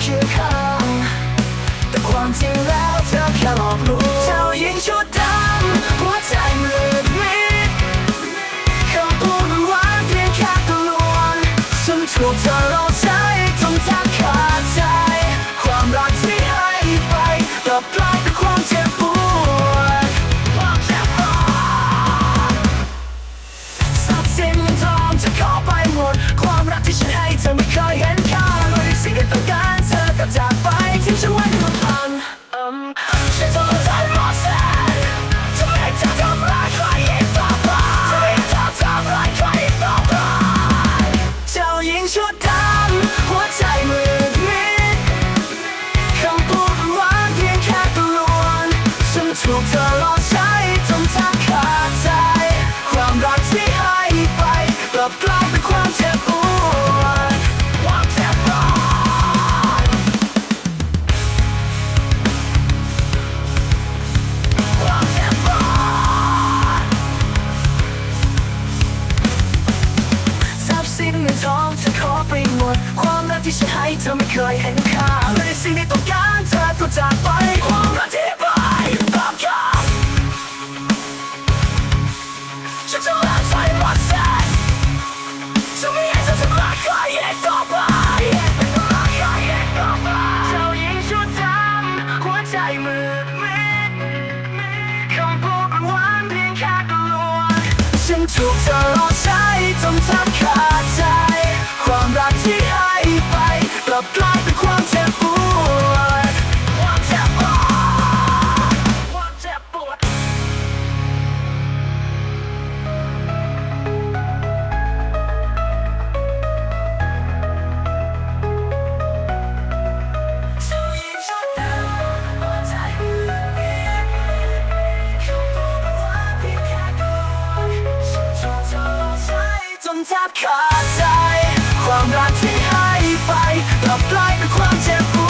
เคียงข้างแต่ความจริงแล้วเธอแค่หลอกลวงเจ้าหญิงชุดดำหัวใจมืดมิดคำพูดมันหวานเพียงแค่กลวงฉันถูกเธอหลอกใช้จนแทบขาดใจ ความรักที่ให้ไปกลับกลายเป็นความเจ็บปวดความเจ็บปวดทรัพย์สินเงินทองจะขอไปหมด ความรักที่ฉันให้เธอไม่เคยเห็น ที่ฉันให้เธอไม่เคยเห็นค่าเลยสิ่งที่ต้องการเธอก็จากไป ถูกเธอรอใช้จนแทบขาดใจ ความรักที่ให้ไป ทบขาดใจ ความรักที่ให้ไปกลับกลายเป็นความเจ็บปวด